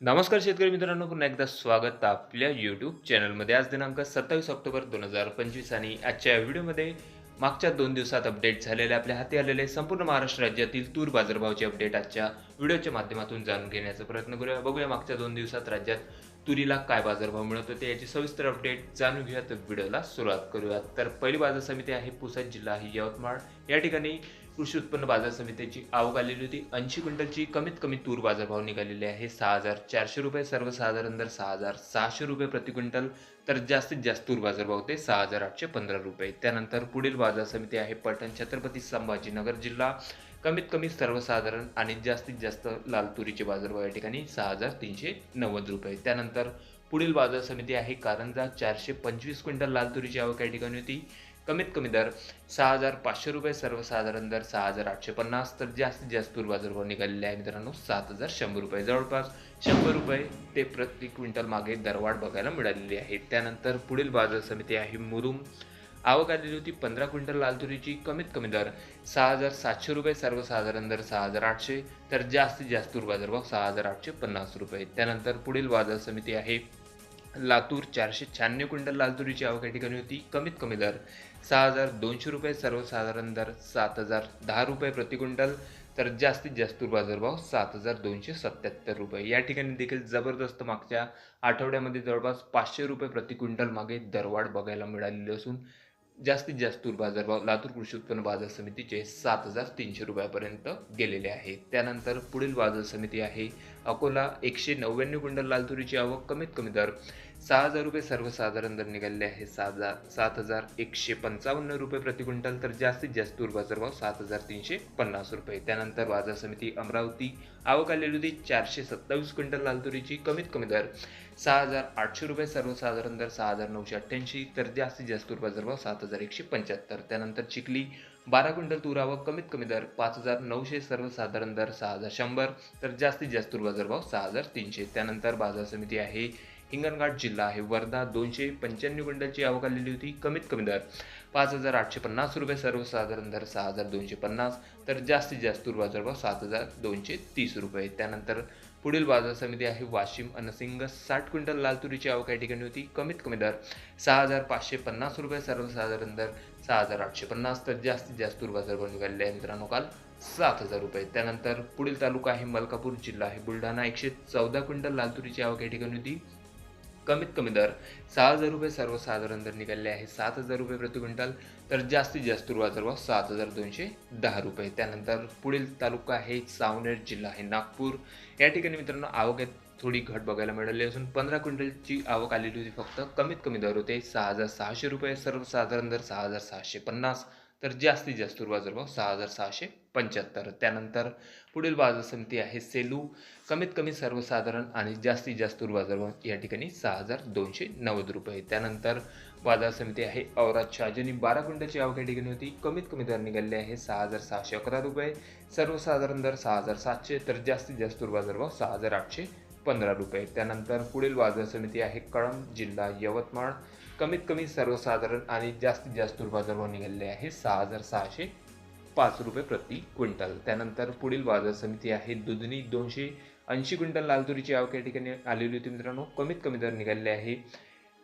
नमस्कार शेतकरी मित्रांनो पुन्हा एकदा स्वागत आपल्या यूट्यूब चॅनलमध्ये आज दिनांक सत्तावीस ऑक्टोबर दोन हजार पंचवीस आणि आजच्या व्हिडिओमध्ये मागच्या दोन दिवसात अपडेट झालेले आपल्या हाती आलेले संपूर्ण महाराष्ट्र राज्यातील तूर बाजारभावाचे अपडेट आजच्या व्हिडिओच्या माध्यमातून जाणून घेण्याचा प्रयत्न करूया. बघूया मागच्या दोन दिवसात राज्यात तुरीला काय बाजारभाव मिळत होते याची सविस्तर अपडेट जाणून घेऊया तर व्हिडिओला सुरुवात करूया. तर पहिली बाजार समिती आहे पुसद जिल्हा आहे यवतमाळ. या ठिकाणी कृषी उत्पन्न बाजार समितीची आवक आलेली होती. ऐंशी क्विंटलची कमीत कमी तूर बाजारभाव निघालेले आहे. सहा हजार चारशे रुपये सर्वसाधारण दर सहा हजार सहाशे रुपये प्रति क्विंटल तर जास्तीत जास्त तूर बाजारभाव होते सहा हजार आठशे पंधरा रुपये. त्यानंतर पुढील बाजार समिती आहे पटण छत्रपती संभाजीनगर जिल्हा. कमीत कमी सर्वसाधारण आणि जास्तीत जास्त लाल तुरीचे बाजारभाव या ठिकाणी सहा हजार तीनशे नव्वद रुपये. त्यानंतर पुढील बाजार समिती आहे. कारंजा चारशे पंचवीस क्विंटल लाल तुरीची आवक या ठिकाणी होती कमीत कमी दर सहा हजार पाचशे रुपये सर्वसाधारण दर सहा हजार आठशे पन्नास तर जास्तीत जास्त तूर बाजारभाव निघालेले आहे मित्रांनो सात हजार शंभर रुपये जवळपास. शंभर रुपये ते प्रति क्विंटल मागे दरवाढ बघायला मिळालेली आहे. त्यानंतर पुढील बाजार समिती आहे मुरुम. आवक आलेली होती पंधरा क्विंटल लाल तुरीची कमीत कमी दर सहा हजार सातशे रुपये सर्वसाधारण दर सहा हजार आठशे तर जास्तीत जास्त तूर बाजारभाव सहा हजार आठशे पन्नास रुपये. त्यानंतर पुढील बाजार समिती आहे लातूर चारशे शहाण्णव क्विंटल लाल तुरीची आवक या ठिकाणी होती. कमीत कमी दर सहा हजार दोनशे रुपये सर्वसाधारण दर सात हजार दहा रुपये प्रति क्विंटल तर जास्तीत जास्त तूर बाजारभाव सात हजार दोनशे सत्याहत्तर रुपये. या ठिकाणी देखील जबरदस्त मागच्या आठवड्यामध्ये जवळपास पाचशे रुपये प्रति क्विंटल मागे दरवाढ बघायला मिळालेली असून जास्तीत जास्त तूर बाजारभाव लातूर कृषी उत्पन्न बाजार समितीचे सात हजार तीनशे रुपयापर्यंत गेलेले आहे. त्यानंतर पुढील बाजार समिती आहे अकोला एकशे नव्याण्णव क्विंटल लाल तुरीची आवक कमीत कमी दर सहा हजार रुपये सर्वसाधारण दर निघालेले आहे. सात हजार सात हजार एकशे पंचावन्न रुपये प्रति क्विंटल तर जास्तीत जास्त तूर बाजारभाव सात हजार तीनशे पन्नास रुपये. त्यानंतर बाजार समिती अमरावती आवक आलेली होती. चारशे सत्तावीस क्विंटल लाल तुरीची कमीत कमी दर सहा हजार आठशे रुपये सर्वसाधारण दर सहा हजार नऊशे अठ्ठ्याऐंशी तर जास्तीत जास्त तूर बाजारभाव सात हजार एकशे पंच्याहत्तर. त्यानंतर चिखली बारा क्विंटल तुरा व कमीत कमी दर पाच हजार नऊशे सर्वसाधारण दर सहा हजार शंभर तर जास्तीत जास्त तूर बाजारभाव सहा हजार तीनशे. त्यानंतर बाजार समिती आहे हिंगणघाट जिल्हा आहे वर्धा दोनशे पंच्याण्णव क्विंटलची आवक आलेली होती कमीत कमी दर पाच हजार आठशे पन्नास रुपये सर्वसाधारण दर सहा हजार दोनशे पन्नास तर जास्तीत जास्त तूर बाजारभाव सात हजार दोनशे तीस रुपये. त्यानंतर पुढील बाजार समिती आहे वाशिम. अनसिंग साठ क्विंटल लाल तुरीची आवक या ठिकाणी होती. कमीत कमी दर सहा हजार पाचशे पन्नास रुपये सर्वसाधारण दर सहा हजार आठशे पन्नास. तर जास्तीत जास्त तूर बनून गेलेले आहे. मित्रांनो काल सात हजार रुपये. त्यानंतर पुढील तालुका आहे मलकापूर जिल्हा आहे बुलढाणा. एकशे चौदा क्विंटल लाल तुरीची आवक या ठिकाणी होती. कमीत कमी दर सहा हजार रुपये सर्वसाधारण दर निघाले आहे. सात हजार रुपये प्रति क्विंटल तर जास्तीत जास्त तूर बाजारभाव सात हजार दोनशे दहा रुपये. त्यानंतर पुढील तालुका आहे सावनेर जिल्हा आहे नागपूर. या ठिकाणी मित्रांनो आवक थोडी घट बघायला मिळाली असून पंधरा क्विंटलची आवक आलेली होती. फक्त कमीत कमी दर होते सहा हजार सहाशे रुपये सर्वसाधारण दर सहा हजार सहाशे पन्नास. तर जास्तीत जास्त बाजारभाव सहा हजार सहाशे पंच्याहत्तर. त्यानंतर पुढील बाजार समिती आहे सेलू. कमीत कमी सर्वसाधारण आणि जास्तीत जास्त बाजारभाव या ठिकाणी सहा हजार दोनशे नव्वद रुपये. त्यानंतर बाजार समिती आहे औरात शहाजनी बारा क्विंटलची आवक या ठिकाणी होती. कमीत कमी दर निघाले आहे सहा हजार सहाशे अकरा रुपये. सर्वसाधारण दर सहा हजार सातशे तर जास्तीत जास्त बाजारभाव सहा हजार आठशे पंधरा रुपये. त्यानंतर पुढील बाजार समिती आहे कळंब जिल्हा यवतमाळ. कमीत कमी सर्वसाधारण आणि जास्तीत जास्त बाजारभाव निघालेले आहे सहा हजार सहाशे पाच रुपये प्रति क्विंटल. त्यानंतर पुढील बाजार समिती आहे दुधनी दोनशे ऐंशी क्विंटल लाल तुरीची आवक या ठिकाणी आलेली होती मित्रांनो. कमीत कमी दर निघालेले आहे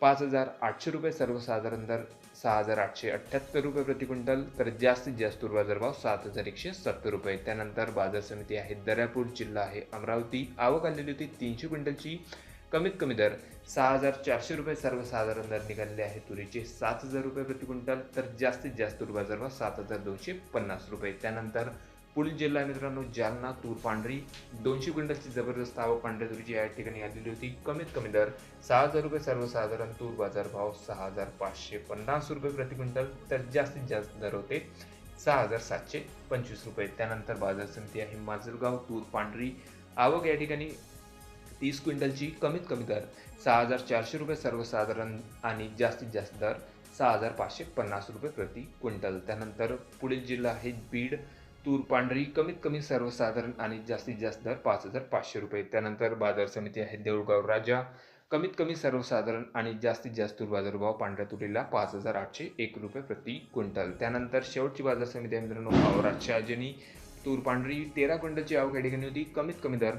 पाच हजार आठशे रुपये सर्वसाधारण दर सहा हजार आठशे अठ्ठ्याहत्तर रुपये प्रति क्विंटल तर जास्तीत जास्त बाजारभाव सात हजार एकशे सत्तर रुपये. त्यानंतर बाजार समिती आहे दर्यापूर जिल्हा आहे अमरावती. आवक आलेली होती तीनशे क्विंटलची कमीत कमी दर सहा हजार चारशे रुपये सर्वसाधारण दर निघालेले आहे तुरीचे सात हजार रुपये प्रति क्विंटल तर जास्तीत जास्त तूर बाजारभाव सात हजार दोनशे पन्नास रुपये. त्यानंतर पुढील जिल्हा मित्रांनो जालना तूर पांढरी दोनशे क्विंटलची जबरदस्त आवक पांढऱ्या तुरीची या ठिकाणी आलेली होती. कमीत कमी दर सहा हजार रुपये सर्वसाधारण तूर बाजारभाव सहा हजार पाचशे पन्नास रुपये प्रति क्विंटल तर जास्तीत जास्त दर होते सहा हजार सातशे पंचवीस रुपये. त्यानंतर बाजार समिती आहे माजलगाव तूर पांढरी. आवक या ठिकाणी तीस क्विंटलची कमीत कमी दर सहा हजार चारशे रुपये सर्वसाधारण आणि जास्तीत जास्त दर सहा हजार पाचशे पन्नास रुपये प्रति क्विंटल. त्यानंतर पुढील जिल्हा आहे बीड तूर पांढरी कमीत कमी सर्वसाधारण आणि जास्तीत जास्त दर पाच हजार पाचशे रुपये. त्यानंतर बाजार समिती आहे देऊळगाव राजा कमीत कमी सर्वसाधारण आणि जास्तीत जास्त तूर बाजारभाव पांढऱ्या तुरीला पाच हजार आठशे एक रुपये प्रति क्विंटल. त्यानंतर शेवटची बाजार समिती आहे मित्रांनो औरात अजनी तूर पांढरी तेरा क्विंटलची आवक या ठिकाणी होती. कमीत कमी दर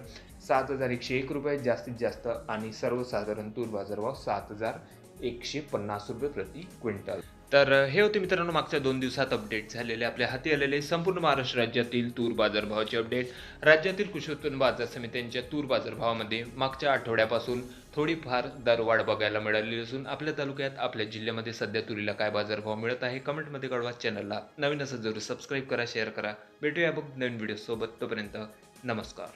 सात हजार एकशे एक रुपये जास्तीत जास्त आणि सर्वसाधारण तूर बाजारभाव सात हजार एकशे पन्नास रुपये प्रति क्विंटल. तर हे होते मित्रांनो मागच्या दोन दिवसात अपडेट झालेले आपल्या हाती आलेले संपूर्ण महाराष्ट्र राज्यातील तूर बाजारभावाचे अपडेट राज्यातील कृषी उत्पन्न बाजार समित्यांच्या तूर बाजारभावामध्ये मागच्या आठवड्यापासून थोडीफार दरवाढ बघायला मिळालेली असून आपल्या तालुक्यात आपल्या जिल्ह्यामध्ये सध्या तुरीला काय बाजारभाव मिळत आहे कमेंटमध्ये कळवा. चॅनलला नवीन असं जरूर सबस्क्राईब करा शेअर करा. भेटूया बघ नवीन व्हिडिओसोबत तोपर्यंत नमस्कार.